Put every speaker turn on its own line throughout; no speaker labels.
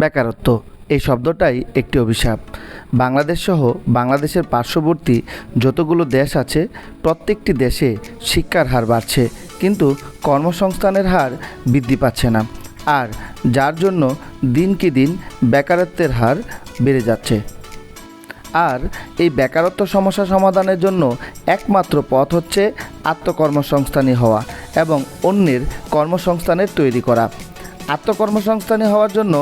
বেকারত্ব, এই শব্দটাই একটি অভিশাপ। বাংলাদেশ সহ বাংলাদেশের পার্শ্ববর্তী যতগুলো দেশ আছে, প্রত্যেকটি দেশে শিক্ষার হার বাড়ছে, কিন্তু কর্মসংস্থানের হার বৃদ্ধি পাচ্ছে না। আর যার জন্য দিন কি দিন বেকারত্বের হার বেড়ে যাচ্ছে। আর এই বেকারত্ব সমস্যা সমাধানের জন্য একমাত্র পথ হচ্ছে আত্মকর্মসংস্থানী হওয়া এবং অন্যের কর্মসংস্থানের তৈরি করা। আত্মকর্মসংস্থানী হওয়ার জন্য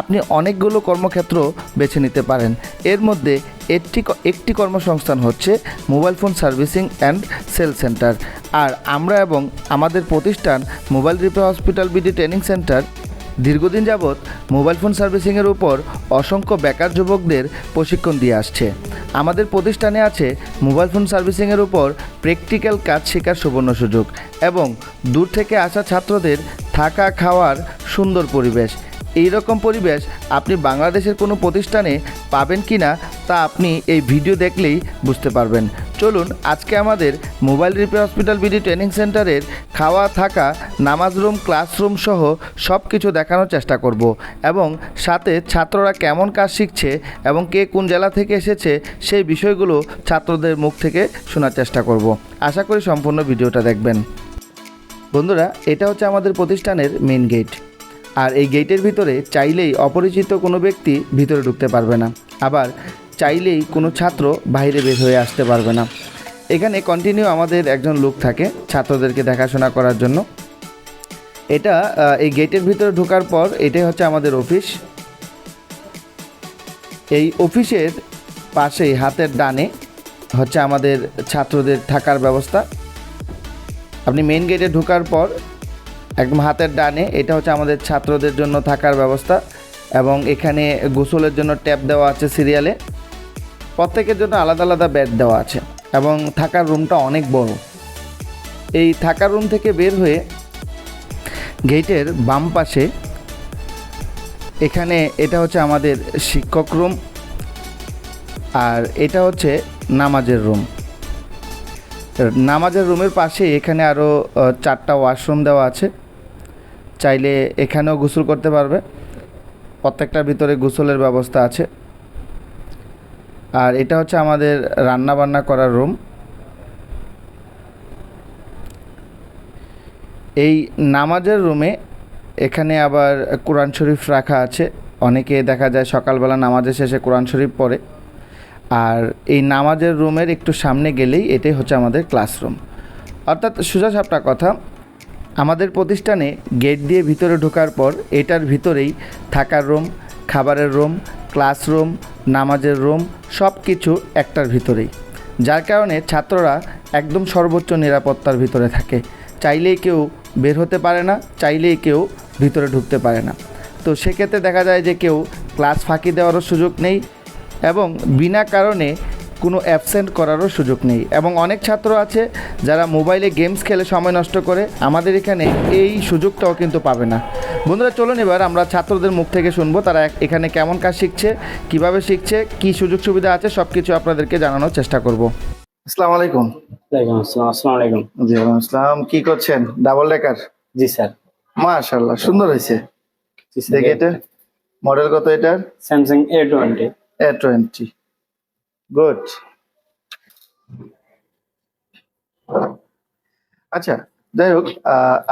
আপনি অনেকগুলো কর্মক্ষেত্র বেছে নিতে পারেন। এর মধ্যে একটি একটি কর্মসংস্থান হচ্ছে mobile phone servicing and sale centre. আর আমরা এবং আমাদের প্রতিষ্ঠান mobile repair hospital BD training centre দীর্ঘদিন যাবৎ মোবাইল ফোন সার্ভিসিংয়ের উপর অসংখ্য বেকার যুবকদের প্রশিক্ষণ দিয়ে আসছে। আমাদের প্রতিষ্ঠানে আছে মোবাইল ফোন সার্ভিসিংয়ের উপর প্র্যাকটিক্যাল কাজ শেখার সুবর্ণ সুযোগ এবং দূর থেকে আসা ছাত্রদের থাকা খাওয়ার সুন্দর পরিবেশ। এই রকম পরিবেশ আপনি বাংলাদেশের কোনো প্রতিষ্ঠানে পাবেন কি না তা আপনি এই ভিডিও দেখলেই বুঝতে পারবেন। চলুন, আজকে আমাদের mobile repair hospital BD training সেন্টারের খাওয়া, থাকা, নামাজ রুম, ক্লাসরুম সহ সব কিছু দেখানোর চেষ্টা করব এবং সাথে ছাত্ররা কেমন কাজ শিখছে এবং কে কোন জেলা থেকে এসেছে সেই বিষয়গুলো ছাত্রদের মুখ থেকে শোনার চেষ্টা করব। আশা করি সম্পূর্ণ ভিডিওটা দেখবেন। বন্ধুরা, এটা হচ্ছে আমাদের প্রতিষ্ঠানের মেন গেট আর এই গেটের ভিতরে চাইলেই অপরিচিত কোনো ব্যক্তি ভিতরে ঢুকতে পারবে না। আবার চাইলেই কোনো ছাত্র বাইরে বের হয়ে আসতে পারবে না। এখানে কন্টিনিউ আমাদের একজন লোক থাকে ছাত্রদেরকে দেখাশোনা করার জন্য। এটা এই গেটের ভিতরে ঢোকার পর এটাই হচ্ছে আমাদের অফিস এই অফিসের পাশেই, হাতের ডানে, হচ্ছে আমাদের ছাত্রদের থাকার ব্যবস্থা। আপনি মেন গেটে ঢোকার পর একদম হাতের ডানে, এটা হচ্ছে আমাদের ছাত্রদের জন্য থাকার ব্যবস্থা এবং এখানে গোসলের জন্য ট্যাপ দেওয়া আছে সিরিয়ালে প্রত্যেকের জন্য আলাদা আলাদা বেড দেওয়া আছে এবং থাকার রুমটা অনেক বড়। এই থাকার রুম থেকে বের হয়ে গেটের বাম পাশে এখানে এটা হচ্ছে আমাদের শিক্ষক রুম আর এটা হচ্ছে নামাজের রুম নামাজের রুমের পাশে এখানে আরও চারটা ওয়াশরুম দেওয়া আছে। চাইলে এখানেও গোসল করতে পারবে। প্রত্যেকটার ভিতরে গোসলের ব্যবস্থা আছে। আর এটা হচ্ছে আমাদের রান্না বান্না করার রুম। এই নামাজের রুমে এখানে আবার কোরআন শরীফ রাখা আছে। অনেকে দেখা যায় সকালবেলা নামাজের শেষে কোরআন শরীফ পড়ে। আর এই নামাজের রুমের একটু সামনে গেলেই এটাই হচ্ছে আমাদের ক্লাসরুম। অর্থাৎ সোজা সাপটা কথা, আমাদের প্রতিষ্ঠানে গেট দিয়ে ভিতরে ঢোকার পর এটার ভিতরেই থাকার রুম, খাবারের রুম, ক্লাসরুম, নামাজের রুম সব কিছু একটার ভিতরেই। যার কারণে ছাত্ররা একদম সর্বোচ্চ নিরাপত্তার ভিতরে থাকে। চাইলেই কেউ বের হতে পারে না, চাইলেই কেউ ভিতরে ঢুকতে পারে না। তো সেক্ষেত্রে দেখা যায় যে কেউ ক্লাস ফাঁকি দেওয়ারও সুযোগ নেই এবং বিনা কারণে কোনো অ্যাবসেন্ট করারও সুযোগ নেই। এবং অনেক ছাত্র আছে যারা মোবাইলে গেমস খেলে সময় নষ্ট করে। আমাদের এখানে এই সুযোগটাও কিন্তু পাবে না। বন্ধুরা চলুন এবার আমরা ছাত্রদের মুখ থেকে শুনব তারা এখানে কেমন কাজ শিখছে কীভাবে শিখছে কি সুযোগ সুবিধা আছে সব কিছু আপনাদেরকে জানানোর চেষ্টা করব। আসসালামু আলাইকুম।
আসসালাম আলাইকুম।
জি আসসালাম। কি করছেন? Double decker?
জি স্যার।
মাশাআল্লাহ সুন্দর হয়েছে। দেখে এটা। মডেল কত এটার?
Samsung A twenty
A twenty good আচ্ছা যাই হোক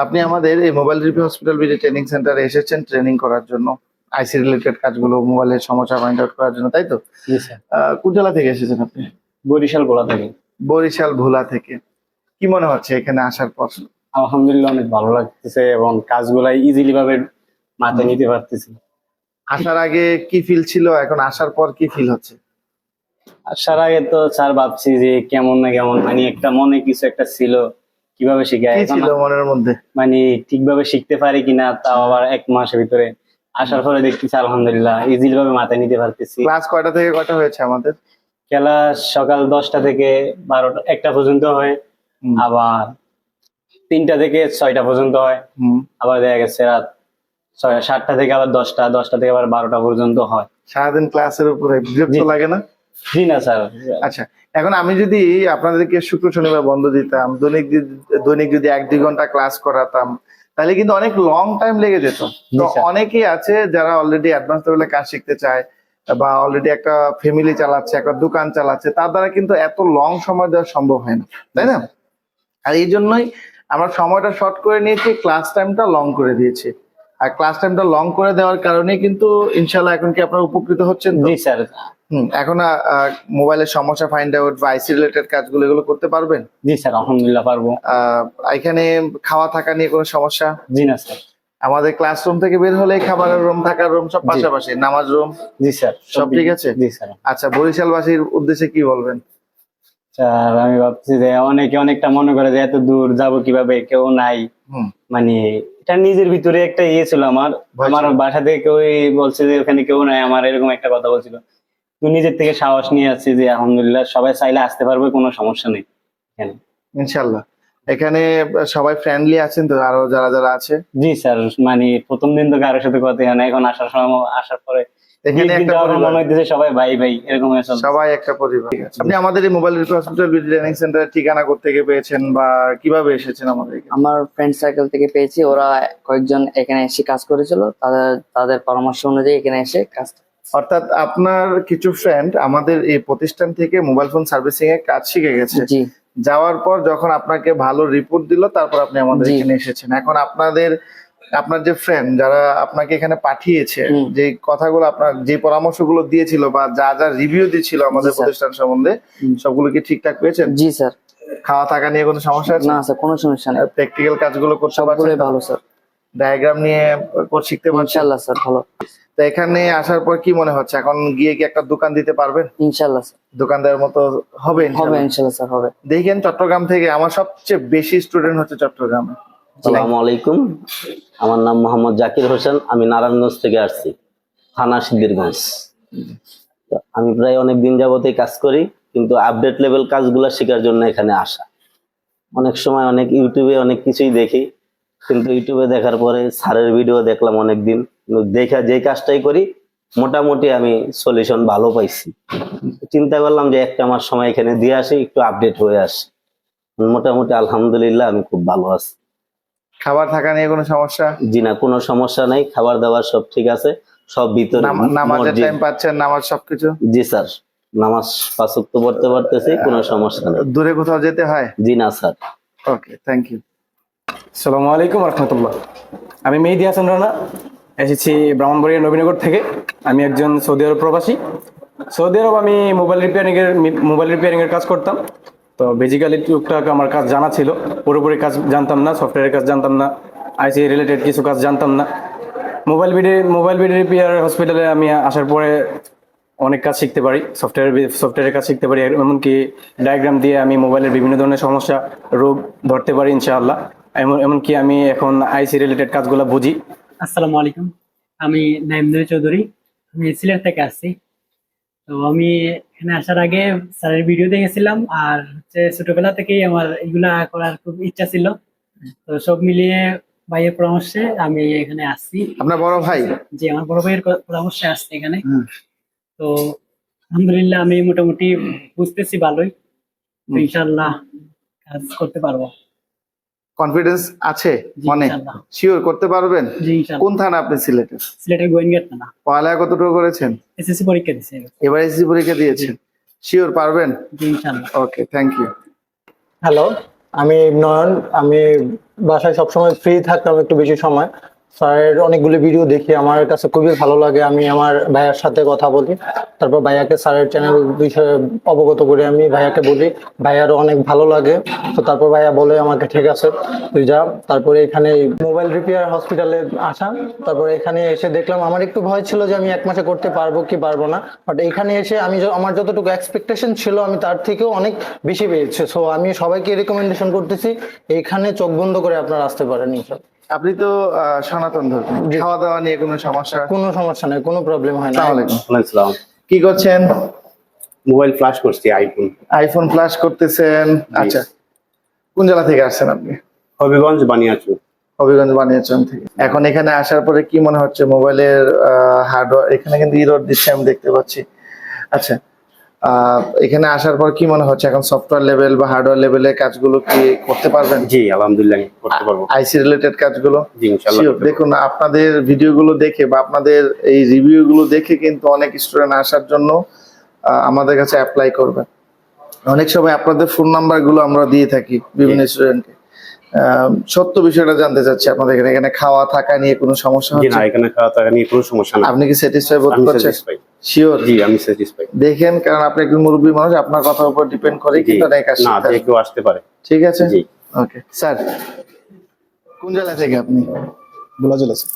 আপনি আমাদের এই mobile review hospital BD training সেন্টারে এসেছেন ট্রেনিং করার জন্য আইসি রিলেটেড কাজগুলো মোবাইলের সমস্যা ফাইন্ড আউট করার জন্য তাই তো? কোন জেলা থেকে এসেছেন আপনি?
বরিশাল গোলা থেকে।
বরিশাল ভোলা থেকে। কি মনে হচ্ছে এখানে আসার পর?
আলহামদুলিল্লাহ অনেক ভালো লাগতেছে এবং কাজগুলাই ইজিলি ভাবে মাথায় নিতে পারতেছি।
আসার আগে কি ফিল ছিল? এখন আসার পর কি ফিল হচ্ছে?
আসার আগে তো স্যার ভাবছি যে কেমন না কেমন মানে একটা মনে কিছু একটা ছিল কীভাবে শিখে
ছিল মনের মধ্যে?
মানে ঠিকভাবে শিখতে পারি কিনা তাও আবার এক মাসের ভিতরে। আসার পরে দেখতেছি আলহামদুলিল্লাহ ইজিলি ভাবে মাথায় নিতে পারতেছি।
ক্লাস কয়টা থেকে কয়টা হয়েছে আমাদের?
খেলা সকাল দশটা থেকে বারোটা একটা পর্যন্ত হয়। আবার তিনটা থেকে ছয়টা পর্যন্ত হয়। আবার দেখা গেছে রাত সাতটা থেকে আবার দশটা দশটা থেকে আবার বারোটা পর্যন্ত হয়।
সারাদিন ক্লাসের উপরে বিরক্ত লাগে না?
জি না স্যার।
আচ্ছা এখন আমি যদি আপনাদেরকে শুক্র শনিবার বন্ধ দিতাম দৈনিক দৈনিক যদি এক দুই ঘণ্টা ক্লাস করাতাম তাহলে কিন্তু অনেক লং টাইম লেগে যেত। তো অনেকেই আছে যারা অলরেডি অ্যাডভান্স লেভেলে কাজ শিখতে চায় বা অলরেডি একটা ফ্যামিলি চালাচ্ছে একটা দোকান চালাচ্ছে তার দ্বারা কিন্তু এত লং সময় দেওয়া সম্ভব হয় না তাই না? আর এই জন্যই আমরা সময়টা শর্ট করে নিয়েছি ক্লাস টাইমটা লং করে দিয়েছি। আর ক্লাস টাইমটা লং করে দেওয়ার কারণে কিন্তু ইনশাল্লাহ এখন কি আপনারা উপকৃত হচ্ছেন?
জি স্যার।
হুম এখন মোবাইলের সমস্যা ফাইন্ড আউট বা আইসি রিলেটেড কাজগুলো এগুলো করতে পারবেন?
জি স্যার আলহামদুলিল্লাহ পারব।
এখানে খাওয়া থাকা নিয়ে কোনো সমস্যা?
জি না স্যার।
আমাদের ক্লাসরুম থেকে বের হলে খাবারের রুম থাকার রুম সব পাশাপাশি নামাজ রুম
জি স্যার
সব ঠিক আছে?
জি স্যার।
আচ্ছা বরিশালবাসীর উদ্দেশ্যে কি বলবেন?
স্যার আমি ভাবছি যে অনেকে অনেকটা মনে করে যে এত দূর যাব কীভাবে কেউ নাই।
হুম।
মানে এটা নিজের ভিতরে একটা ইয়ে ছিল আমার। আমার বাসা থেকে কেউ বলছে যে ওখানে কেউ নাই। আমার এরকম একটা কথা বলছিল। তুই নিজের থেকে সাহস নিয়ে আসছি যে আলহামদুলিল্লাহ সবাই চাইলে আসতে পারবে কোনো সমস্যা নেই। এখানে।
ইনশাল্লাহ এখানে সবাই ফ্রেন্ডলি আছেন তো? আরও যারা যারা আছে?
জি স্যার। মানে প্রথম দিন তো কারোর সাথে কথা হয় না। এখন আসার সময় আসার পরে
এখানে
দিন দিন
একটা পরিবার।
সবাই ভাই ভাই এরকম
সবাই একটা পরিবার। আপনি আমাদের এই মোবাইল হসপিটাল ট্রেনিং সেন্টারের ঠিকানা থেকে পেয়েছেন বা কীভাবে এসেছেন আমাদের
আমার ফ্রেন্ড সার্কেল থেকে পেয়েছি। ওরা কয়েকজন এখানে এসে কাজ করেছিল। তাদের তাদের পরামর্শ অনুযায়ী এখানে এসে কাজ
অর্থাৎ আপনার কিছু ফ্রেন্ড আমাদের এই প্রতিষ্ঠান থেকে মোবাইল ফোন সার্ভিসিং এর কাজ শিখে গেছে।
জি।
যাওয়ার পর যখন আপনাকে ভালো রিপোর্ট দিল তারপর আপনি আমাদের এখানে এসেছেন। এখন আপনাদের আপনার যে ফ্রেন্ড যারা আপনাকে এখানে পাঠিয়েছে যে কথাগুলো আপনার যে পরামর্শগুলো দিয়েছিল বা যা যা রিভিউ দিয়েছিল আমাদের প্রতিষ্ঠান সম্বন্ধে। সবগুলো কি ঠিকঠাক পেয়েছেন?
জি স্যার।
খাওয়া থাকা নিয়ে কোনো সমস্যা আছে?
না স্যার কোনো সমস্যা নেই।
প্র্যাকটিক্যাল কাজগুলো করতে পারছেন?
ভালো স্যার।
ডায়াগ্রাম নিয়ে করে শিখতে পারছেন?
ইনশাল্লাহ স্যার ভালো।
তো এখানে আসার পর কি মনে হচ্ছে? এখন গিয়ে কি একটা দোকান দিতে পারবেন?
ইনশাল্লাহ স্যার।
দোকান দেওয়ার মতো হবে
হবে
ইনশাআল্লাহ?
স্যার হবে।
দেখেন চট্টগ্রাম থেকে আমার সবচেয়ে বেশি স্টুডেন্ট হচ্ছে চট্টগ্রামে।
আসসালামু আলাইকুম। আমার নাম মোহাম্মদ জাকির হোসেন। আমি নারায়ণগঞ্জ থেকে আসছি, থানা সিদ্দিরগঞ্জ আমি প্রায় অনেক দিন যাবতই কাজ করি, কিন্তু আপডেট লেভেল কাজগুলো শেখার জন্য এখানে আসা। অনেক সময় অনেক ইউটিউবে অনেক কিছুই দেখি, কিন্তু ইউটিউবে দেখার পরে স্যারের ভিডিও দেখলাম অনেক দিন কিন্তু দেখা যে কাজটাই করি, মোটামুটি আমি সলিউশন ভালো পাইছি। চিন্তা করলাম যে একটা আমার সময় এখানে দিয়ে আসি, একটু আপডেট হয়ে আসি। মোটামুটি আলহামদুলিল্লাহ আমি খুব ভালো আছি।
খাবার থাকা নিয়ে কোনো সমস্যা?
জি না কোনো সমস্যা নাই খাবার দাবার সব ঠিক আছে সব ভিতরে
নাম- নামাজের টাইম পাচ্ছেন নামাজ সবকিছু?
জি স্যার নামাজ পাঁচক তো পড়তে পারতেছি কোনো সমস্যা নেই।
দূরে কোথাও যেতে হয়?
জি না স্যার।
ওকে থ্যাংক ইউ
সালামু আলাইকুম রহমতুল্লাহ। আমি মেহেদি হাসান রানা এসেছি ব্রাহ্মণবাড়িয়া নবীনগর থেকে। আমি একজন সৌদি আরব প্রবাসী। সৌদি আরব আমি মোবাইল রিপেয়ারিং এর মোবাইল রিপেয়ারিং এর কাজ করতাম। তো বেসিক্যালি টুকটাক আমার কাজ জানা ছিল। পুরোপুরি কাজ জানতাম না সফটওয়্যারের কাজ জানতাম না আইসি রিলেটেড কিছু কাজ জানতাম না। Mobile BD mobile BD repair হসপিটালে আমি আসার পরে অনেক কাজ শিখতে পারি। সফটওয়্যার সফটওয়্যারের কাজ শিখতে পারি, এমনকি ডায়াগ্রাম দিয়ে আমি মোবাইলের বিভিন্ন ধরনের সমস্যা, রোগ ধরতে পারি ইনশাআল্লাহ। এমন, এমনকি আমি এখন আইসি রিলেটেড কাজগুলো বুঝি।
আসসালামু আলাইকুম। আমি নাইমদুল চৌধুরী। আমি সিলেট থেকে আসছি। তো আমি এখানে আসার আগে স্যারের ভিডিও দেখেছিলাম আর হচ্ছে ছোটবেলা থেকেই আমার এগুলা করার খুব ইচ্ছা ছিল। তো সব মিলিয়ে ভাইয়ের পরামর্শে আমি এখানে আসছি।
আপনার বড় ভাই?
যে আমার বড় ভাইয়ের পরামর্শে আসছি এখানে। তো আলহামদুলিল্লাহ আমি মোটামুটি বুঝতেছি ভালোই। ইনশাল্লাহ কাজ করতে পারব।
কনফিডেন্স আছে মনে? শিওর করতে পারবেন? কোন থানা আপনি সিলেটের
সিলেটের গোয়েনগেট থানা।
পড়ালেখা কতটুকু করেছেন?
এসএসসি পরীক্ষা দিয়েছেন
এবার। এসএসসি পরীক্ষা দিয়েছেন। শিওর পারবেন? ওকে থ্যাংক ইউ
হ্যালো আমি নয়ন। আমি বাসায় সবসময় ফ্রি থাকতাম একটু বেশি সময়। স্যারের অনেকগুলো ভিডিও দেখি আমার কাছে খুবই ভালো লাগে। আমি আমার ভাইয়ার সাথে কথা বলি। তারপর ভাইয়াকে স্যারের চ্যানেল বিষয়ে অবগত করে আমি ভাইয়াকে বলি, ভাইয়ারও অনেক ভালো লাগে। তো তারপর ভাইয়া বলে, আমাকে ঠিক আছে, তুই যা। তারপরে এখানে মোবাইল রিপেয়ার হসপিটালে আসা। তারপরে এখানে এসে দেখলাম, আমার একটু ভয় ছিল যে আমি এক মাসে করতে পারব কি পারব না। বাট এখানে এসে আমি আমার যতটুকু এক্সপেকটেশন ছিল, আমি তার থেকেও অনেক বেশি পেয়েছি। সো আমি সবাইকে রেকমেন্ডেশন করতেছি, এখানে চোখ বন্ধ করে আপনারা আসতে পারেন, ইনশাল্লাহ।
আপনি তো আহ, সনাতন ধর্ম। খাওয়া দাওয়া নিয়ে কোনো সমস্যা?
কোনো সমস্যা নেই কোনো প্রবলেম হয় না।
আসসালামু কি করছেন?
মোবাইল ফ্লাশ করছি আইফোন
আইফোন ফ্লাশ করতেছেন। আচ্ছা কোন জেলা থেকে আসছেন আপনি?
হবিগঞ্জ বানিয়াচু
হবিগঞ্জ বানিয়েছেন থেকে। এখন এখানে আসার পরে কি মনে হচ্ছে? মোবাইলের হার্ডওয়্যার এখানে কিন্তু ইরোড দিচ্ছে আমি দেখতে পাচ্ছি। আচ্ছা এখানে আসার পর কি মনে হচ্ছে? এখন সফটওয়্যার লেভেল বা হার্ডওয়্যার লেভেলের কাজগুলো কি করতে পারবেন?
জি আলহামদুলিল্লাহ করতে পারব।
আইসি রিলেটেড কাজগুলো?
জি ইনশাল্লাহ
Sure, দেখুন আপনাদের ভিডিওগুলো দেখে বা আপনাদের এই রিভিউ গুলো দেখে কিন্তু অনেক স্টুডেন্ট আসার জন্য আমাদের কাছে অ্যাপ্লাই করবে অনেক সময় আপনাদের ফোন নাম্বারগুলো আমরা দিয়ে থাকি বিভিন্ন স্টুডেন্টকে সত্য বিষয়টা জানতে চাচ্ছি আপনাদের এখানে। এখানে খাওয়া থাকা নিয়ে কোনো সমস্যা
জি না এখানে খাওয়া থাকা নিয়ে কোনো সমস্যা না
আপনি কি স্যাটিসফাই বোধ করছেন?
স্যাটিসফাই
শিওর
জি আমি স্যাটিসফাই
দেখেন কারণ আপনি একজন মুরব্বী মানুষ আপনার কথার উপর ডিপেন্ড করে
জি।
কিন্তু অনেক কাজ
না যে কেউ আসতে পারে।
ঠিক আছে?
জি।
ওকে স্যার কোন জেলা থেকে আপনি?
বোলা জেলা স্যার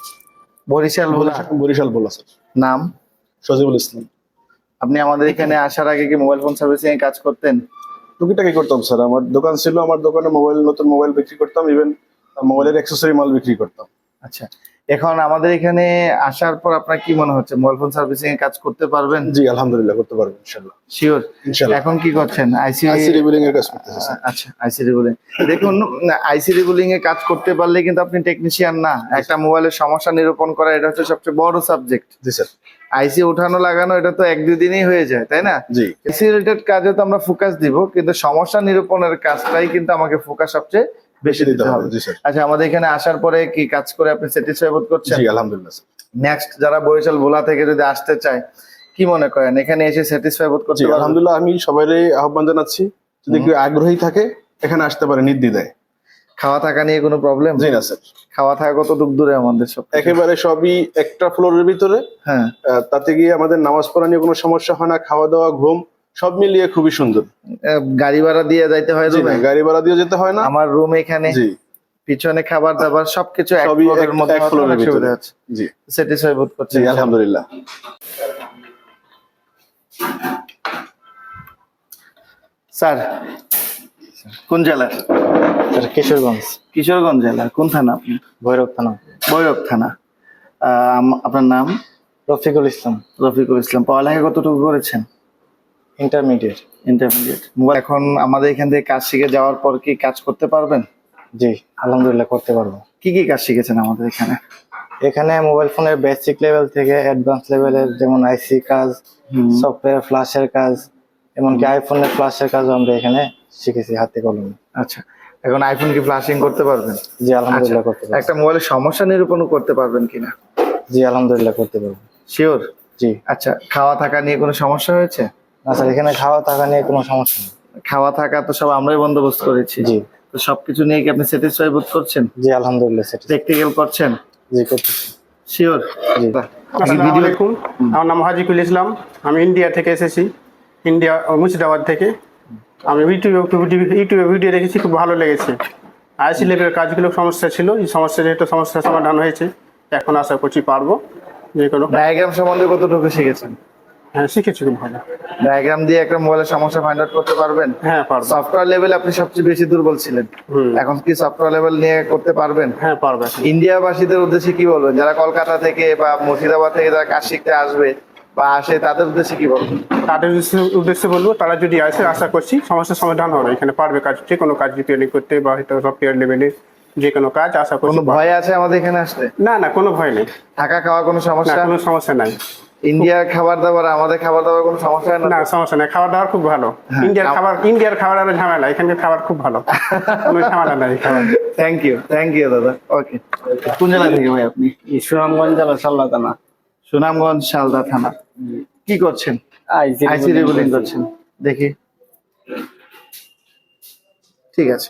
বরিশাল ভোলা?
বরিশাল স্যার
নাম?
সজিবুল ইসলাম।
আপনি আমাদের এখানে আসার আগে কি মোবাইল ফোন সার্ভিসিং এ কাজ করতেন?
টুকিটাকি করতাম স্যার আমার দোকান ছিল আমার দোকানে মোবাইল নতুন মোবাইল বিক্রি করতাম ইভেন মোবাইলের অ্যাক্সেসরি মাল বিক্রি করতাম।
আচ্ছা। এখন আমাদের এখানে আসার পর আপনার কি মনে হচ্ছে? মোবাইল ফোন সার্ভিসিং এ কাজ করতে পারবেন?
জি আলহামদুলিল্লাহ করতে পারবেন ইনশাল্লাহ
শিওর
ইনশাল্লাহ
এখন কি করছেন? আইসি
আইসি রিবিলিং এর কাজ করতেছে স্যার
আচ্ছা আইসি রিবুলিং দেখুন আইসি রিবুলিং এ কাজ করতে পারলে কিন্তু আপনি টেকনিশিয়ান না। একটা মোবাইলের সমস্যা নিরূপণ করা এটা হচ্ছে সবচেয়ে বড় সাবজেক্ট
জি স্যার
আইসি ওঠানো লাগানো এটা তো এক দুই দিনেই হয়ে যায় তাই না?
জি।
আইসি রিলেটেড কাজে তো আমরা ফোকাস দিব কিন্তু সমস্যা নিরূপণের কাজটাই কিন্তু আমাকে ফোকাস সবচেয়ে বেশি দিতে হবে।
জি স্যার।
আচ্ছা আমাদের এখানে আসার পরে কি কাজ করে আপনি স্যাটিসফাই বোধ করছেন?
জি আলহামদুলিল্লাহ
নেক্সট যারা বরিশাল ভোলা থেকে যদি আসতে চায় কি মনে করেন? এখানে এসে স্যাটিসফাই বোধ
আলহামদুলিল্লাহ আমি সবারই আহ্বান জানাচ্ছি যদি কেউ আগ্রহী থাকে এখানে আসতে পারে নির্দ্বিধায়।
খাওয়া থাকা নিয়ে কোনো প্রবলেম
জি না স্যার।
খাওয়া থাকা কত দূর দূরে আমাদের সব
একেবারে সবই একটা ফ্লোরের ভিতরে।
হ্যাঁ।
তাতে গিয়ে আমাদের নামাজ পড়া নিয়ে কোনো সমস্যা হয় না খাওয়া দাওয়া ঘুম। সব মিলিয়ে খুবই সুন্দর।
গাড়ি ভাড়া দিয়ে যাইতে হয়
জি না
রুমে?
গাড়ি ভাড়া দিয়ে যেতে হয় না।
আমার রুম এখানে
জি।
পিছনে খাবার দাবার সবকিছু এক
সবই
ফ্লোরের মধ্যে
এক ফ্লোরের ভিতরে।
আছে।
জি।
স্যাটিসফাই বোধ করছি।
জি আলহামদুলিল্লাহ।
স্যার কোন জেলার?
কিশোরগঞ্জ।
কিশোরগঞ্জ জেলার। কোন থানা আপনি?
ভৈরব থানা।
ভৈরব থানা। আহ, আম- আপনার নাম?
রফিকুল ইসলাম।
রফিকুল ইসলাম। পড়ালেখা কতটুকু করেছেন?
ইন্টারমিডিয়েট
ইন্টারমিডিয়েট মোবাইল এখন আমাদের এখান থেকে কাজ শিখে যাওয়ার পর কি কাজ করতে পারবেন?
জি আলহামদুলিল্লাহ করতে পারব।
কি কি কাজ শিখেছেন আমাদের এখানে?
এখানে মোবাইল ফোনের বেসিক লেভেল থেকে অ্যাডভান্স লেভেলের যেমন আইসি কাজ সফটওয়্যার ফ্ল্যাশের কাজ এমনকি আইফোনের ফ্ল্যাশের কাজও আমরা এখানে শিখেছি হাতে কলমে।
আচ্ছা এখন আইফোন কি ফ্লাশিং করতে পারবেন?
জি আলহামদুলিল্লাহ
আচ্ছা,
করতে পারব।
একটা মোবাইলের সমস্যা নিরূপণ করতে পারবেন কিনা?
জি আলহামদুলিল্লাহ করতে পারব।
শিওর
জি।
আচ্ছা খাওয়া থাকা নিয়ে কোনো সমস্যা হয়েছে?
না স্যার এখানে খাওয়া থাকা নিয়ে কোনো সমস্যা নেই।
খাওয়া থাকা তো সব আমরাই বন্দোবস্ত করেছি।
জি।
তো সবকিছু নিয়ে কি আপনি স্যাটিসফাই বোধ করছেন?
জি আলহামদুলিল্লাহ সেটা
প্র্যাকটিক্যাল করছেন?
জি করতেছি।
শিওর
জি।
আসসালামু আলাইকুম। আমার নাম হাজিকুল ইসলাম। আমি ইন্ডিয়া থেকে এসেছি। ইন্ডিয়া মুর্শিদাবাদ থেকে। আমি ইউটিউবে ইউটিউবে ভিডিও দেখেছি খুব ভালো লেগেছে। আইসি লেভেলের কাজগুলো সমস্যা ছিল। এই সমস্যা যেহেতু সমস্যার সমাধান হয়েছে এখন আশা করছি পারব। যে কোনো
ডায়াগ্রাম সম্বন্ধে কতটুকু শিখেছেন?
হ্যাঁ শিখেছি ভালো
ডায়াগ্রাম দিয়ে একটা মোবাইলের সমস্যা ফাইন্ড আউট করতে পারবেন?
হ্যাঁ পারব।
সফটওয়্যার লেভেল আপনি সবচেয়ে বেশি দুর্বল ছিলেন। এখন কি সফটওয়্যার লেভেল নিয়ে করতে পারবেন?
হ্যাঁ পারব এখন।
ইন্ডিয়াবাসীদের উদ্দেশ্যে কি বলবেন? যারা কলকাতা থেকে বা মুর্শিদাবাদ থেকে যারা কাজ শিখতে আসবে বা আসে তাদের উদ্দেশ্যে কি বলবেন?
তাদের উদ্দেশ্যে- বলব তারা যদি আসে আশা করছি সমস্যার সমাধান হবে। এখানে পারবে কাজ যে কোনো কাজ রিপেয়ারিং করতে বা হয়তো সফটওয়্যার লেভেলে যে কোনো কাজ আশা করছি
কোনো ভয় আছে আমাদের এখানে আসতে?
না না কোনো ভয় নেই।
থাকা খাওয়া কোনো সমস্যা?
কোনো সমস্যা নাই।
ইন্ডিয়ার খাবার দাবার আমাদের খাবার দাবার কোনো সমস্যা
না?
না
সমস্যা নাই। খাবার দাবার খুব ভালো। ইন্ডিয়ার খাবার ইন্ডিয়ার খাবার আরও ঝামেলা। এখানকার খাবার খুব ভালো। কোনো ঝামেলা নাই
থ্যাংক ইউ থ্যাংক ইউ দাদা। ওকে কোন জেলা থেকে ভাই আপনি?
সুনামগঞ্জ জেলা সাল্লা থানা।
সুনামগঞ্জ শালদা থানা। কি করছেন?
আইসি
রিবুলিং করছেন। দেখি। ঠিক আছে।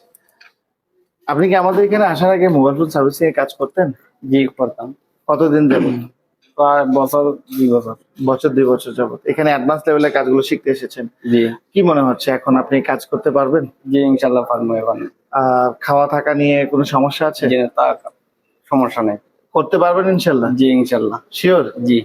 আপনি কি আমাদের এখানে আসার আগে মোবাইল ফোন সার্ভিসিং এ কাজ করতেন?
জি করতাম।
কতদিন
প্রায় বছর দুই বছর।
বছর দুই বছর যাবত। এখানে অ্যাডভান্স লেভেলের কাজগুলো শিখতে এসেছেন।
জি।
কি মনে হচ্ছে এখন আপনি কাজ করতে পারবেন?
জি ইনশাল্লাহ পারব এখন।
আহ, খাওয়া থাকা নিয়ে কোনো সমস্যা আছে?
জি তা সমস্যা নেই।
করতে পারবেন ইনশাল্লাহ
জি ইনশাল্লাহ
শিওর
জি।